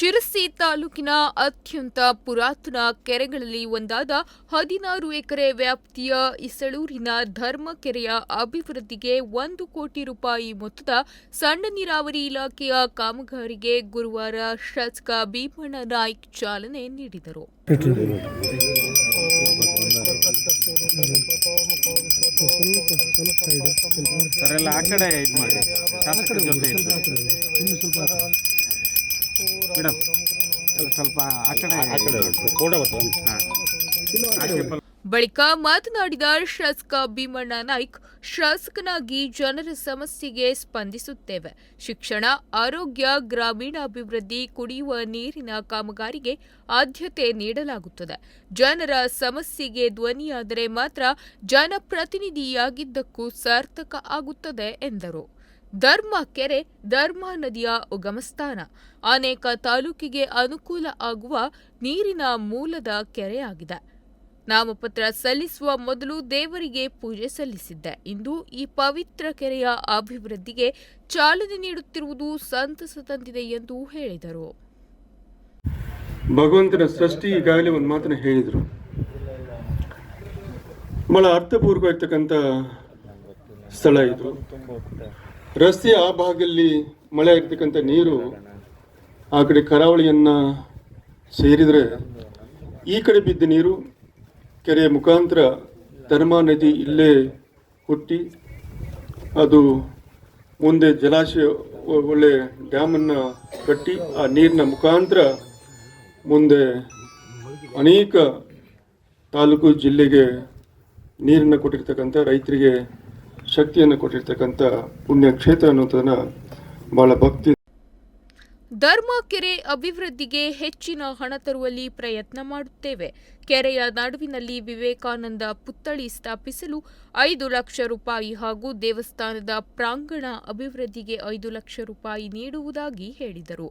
ಶಿರಸಿ ತಾಲೂಕಿನ ಅತ್ಯಂತ ಪುರಾತನ ಕೆರೆಗಳಲ್ಲಿ ಒಂದಾದ ಹದಿನಾರು ಎಕರೆ ವ್ಯಾಪ್ತಿಯ ಇಸಳೂರಿನ ಧರ್ಮ ಕೆರೆಯ ಅಭಿವೃದ್ಧಿಗೆ ಒಂದು ಕೋಟಿ ರೂಪಾಯಿ ಮೊತ್ತದ ಸಣ್ಣ ನೀರಾವರಿ ಇಲಾಖೆಯ ಕಾಮಗಾರಿಗೆ ಗುರುವಾರ ಶಾಸಕ ಭೀಮಣ್ಣ ನಾಯ್ಕ್ ಚಾಲನೆ ನೀಡಿದರು. ಮೇಡಮ್ ಸ್ವಲ್ಪ ಆ ಕಡೆ ಆ ಬಳಿಕ ಮಾತನಾಡಿದ ಶಾಸಕ ಭೀಮಣ್ಣ ನಾಯ್ಕ್ ಶಾಸಕನಾಗಿ ಜನರ ಸಮಸ್ಯೆಗೆ ಸ್ಪಂದಿಸುತ್ತೇವೆ. ಶಿಕ್ಷಣ ಆರೋಗ್ಯ ಗ್ರಾಮೀಣಾಭಿವೃದ್ಧಿ ಕುಡಿಯುವ ನೀರಿನ ಕಾಮಗಾರಿಗೆ ಆದ್ಯತೆ ನೀಡಲಾಗುತ್ತದೆ. ಜನರ ಸಮಸ್ಯೆಗೆ ಧ್ವನಿಯಾದರೆ ಮಾತ್ರ ಜನಪ್ರತಿನಿಧಿಯಾಗಿದ್ದಕ್ಕೂ ಸಾರ್ಥಕ ಆಗುತ್ತದೆ ಎಂದರು. ಧರ್ಮ ಕೆರೆ, ಧರ್ಮ ನದಿಯ ಉಗಮಸ್ಥಾನ. ಅನೇಕ ತಾಲೂಕಿಗೆ ಅನುಕೂಲ ಆಗುವ ನೀರಿನ ಮೂಲದ ಕೆರೆಯಾಗಿದೆ. ನಾಮಪತ್ರ ಸಲ್ಲಿಸುವ ಮೊದಲು ದೇವರಿಗೆ ಪೂಜೆ ಸಲ್ಲಿಸಿದ್ದೆ. ಇಂದು ಈ ಪವಿತ್ರ ಕೆರೆಯ ಅಭಿವೃದ್ಧಿಗೆ ಚಾಲನೆ ನೀಡುತ್ತಿರುವುದು ಸಂತಸ ತಂದಿದೆ ಎಂದು ಹೇಳಿದರು. ಭಗವಂತನ ಸೃಷ್ಟಿ ಈಗಾಗಲೇ ಒಂದು ಮಾತನ್ನು ಹೇಳಿದರು. ಬಹಳ ಅರ್ಥಪೂರ್ವಕವಾಗಿರ್ತಕ್ಕಂಥ ಸ್ಥಳ ಇದು. ರಸ್ತೆಯ ಆ ಭಾಗದಲ್ಲಿ ಮಳೆ ಆಗ್ತಕ್ಕಂಥ ನೀರು ಆ ಕಡೆ ಕರಾವಳಿಯನ್ನು ಸೇರಿದರೆ ಈ ಕಡೆ ಬಿದ್ದ ನೀರು ಕೆರೆಯ ಮುಖಾಂತರ ಧರ್ಮಾ ನದಿ ಇಲ್ಲೇ ಹುಟ್ಟಿ ಅದು ಮುಂದೆ ಜಲಾಶಯ ಒಳ್ಳೆ ಡ್ಯಾಮನ್ನು ಕಟ್ಟಿ ಆ ನೀರಿನ ಮುಖಾಂತರ ಮುಂದೆ ಅನೇಕ ತಾಲೂಕು ಜಿಲ್ಲೆಗೆ ನೀರನ್ನು ಕೊಟ್ಟಿರ್ತಕ್ಕಂಥ ರೈತರಿಗೆ ಶಕ್ತಿಯನ್ನು ಕೊಟ್ಟಿರ್ತಕ್ಕಂಥ ಪುಣ್ಯಕ್ಷೇತ್ರ ಅನ್ನೋದನ್ನು ಬಹಳ ಭಕ್ತಿ ಧರ್ಮ ಕೆರೆ ಅಭಿವೃದ್ಧಿಗೆ ಹೆಚ್ಚಿನ ಹಣ ತರುವಲ್ಲಿ ಪ್ರಯತ್ನ ಮಾಡುತ್ತೇವೆ. ಕೆರೆಯ ನಡುವಿನಲ್ಲಿ ವಿವೇಕಾನಂದ ಪುತ್ಥಳಿ ಸ್ಥಾಪಿಸಲು ಐದು ಲಕ್ಷ ರೂಪಾಯಿ ಹಾಗೂ ದೇವಸ್ಥಾನದ ಪ್ರಾಂಗಣ ಅಭಿವೃದ್ಧಿಗೆ ಐದು ಲಕ್ಷ ರೂಪಾಯಿ ನೀಡುವುದಾಗಿ ಹೇಳಿದರು.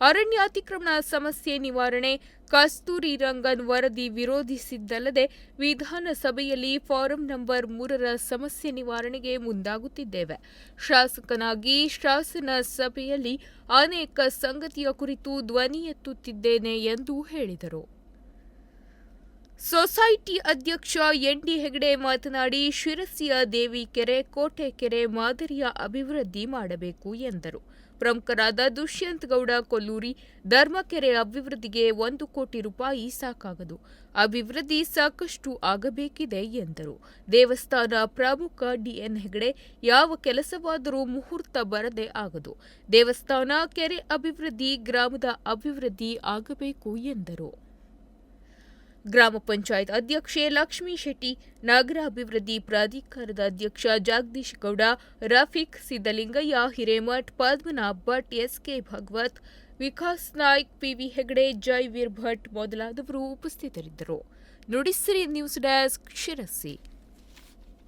ಅರಣ್ಯ ಅತಿಕ್ರಮಣ ಸಮಸ್ಯೆ ನಿವಾರಣೆ, ಕಸ್ತೂರಿ ರಂಗನ್ ವರದಿ ವಿರೋಧಿಸಿದ್ದಲ್ಲದೆ ವಿಧಾನಸಭೆಯಲ್ಲಿ ಫಾರಂ ನಂಬರ್ ಮೂರರ ಸಮಸ್ಯೆ ನಿವಾರಣೆಗೆ ಮುಂದಾಗುತ್ತಿದ್ದೇವೆ. ಶಾಸಕನಾಗಿ ಶಾಸನ ಸಭೆಯಲ್ಲಿ ಅನೇಕ ಸಂಗತಿಯ ಕುರಿತು ಧ್ವನಿ ಎತ್ತುತ್ತಿದ್ದೇನೆ ಎಂದು ಹೇಳಿದರು. ಸೊಸೈಟಿ ಅಧ್ಯಕ್ಷ ಎನ್ ಡಿ ಹೆಗಡೆ ಮಾತನಾಡಿ, ಶಿರಸಿಯ ದೇವಿ ಕೆರೆ ಕೋಟೆ ಕೆರೆ ಮಾದರಿಯ ಅಭಿವೃದ್ಧಿ ಮಾಡಬೇಕು ಎಂದರು. ಪ್ರಮುಖರಾದ ದುಷ್ಯಂತ್ ಗೌಡ ಕೊಲ್ಲೂರಿ, ಧರ್ಮಕೆರೆ ಅಭಿವೃದ್ಧಿಗೆ ಒಂದು ಕೋಟಿ ರೂಪಾಯಿ ಸಾಕಾಗದು. ಅಭಿವೃದ್ಧಿ ಸಾಕಷ್ಟು ಆಗಬೇಕಿದೆ ಎಂದರು. ದೇವಸ್ಥಾನ ಪ್ರಮುಖ ಡಿಎನ್ ಹೆಗಡೆ, ಯಾವ ಕೆಲಸವಾದರೂ ಮುಹೂರ್ತ ಬರದೆ ಆಗದು. ದೇವಸ್ಥಾನ, ಕೆರೆ ಅಭಿವೃದ್ಧಿ, ಗ್ರಾಮದ ಅಭಿವೃದ್ಧಿ ಆಗಬೇಕು ಎಂದರು. ಗ್ರಾಮ ಪಂಚಾಯತ್ ಅಧ್ಯಕ್ಷೆ ಲಕ್ಷ್ಮೀ ಶೆಟ್ಟಿ ನಗರಾಭಿವೃದ್ಧಿ ಪ್ರಾಧಿಕಾರದ ಅಧ್ಯಕ್ಷ ಜಗದೀಶ್ ಗೌಡ, ರಫೀಕ್ ಸಿದ್ದಲಿಂಗಯ್ಯ, ಹಿರೇಮಠ್ ಪದ್ಮನಾಭ್ ಭಟ್ ಎಸ್ಕೆ ಭಗವತ್, ವಿಕಾಸ್ ನಾಯ್ಕ್, ಪಿವಿ ಹೆಗಡೆ, ಜೈವೀರ್ ಭಟ್ ಮೊದಲಾದವರು ಉಪಸ್ಥಿತರಿದ್ದರು. Nudisiri news desk Sirsi.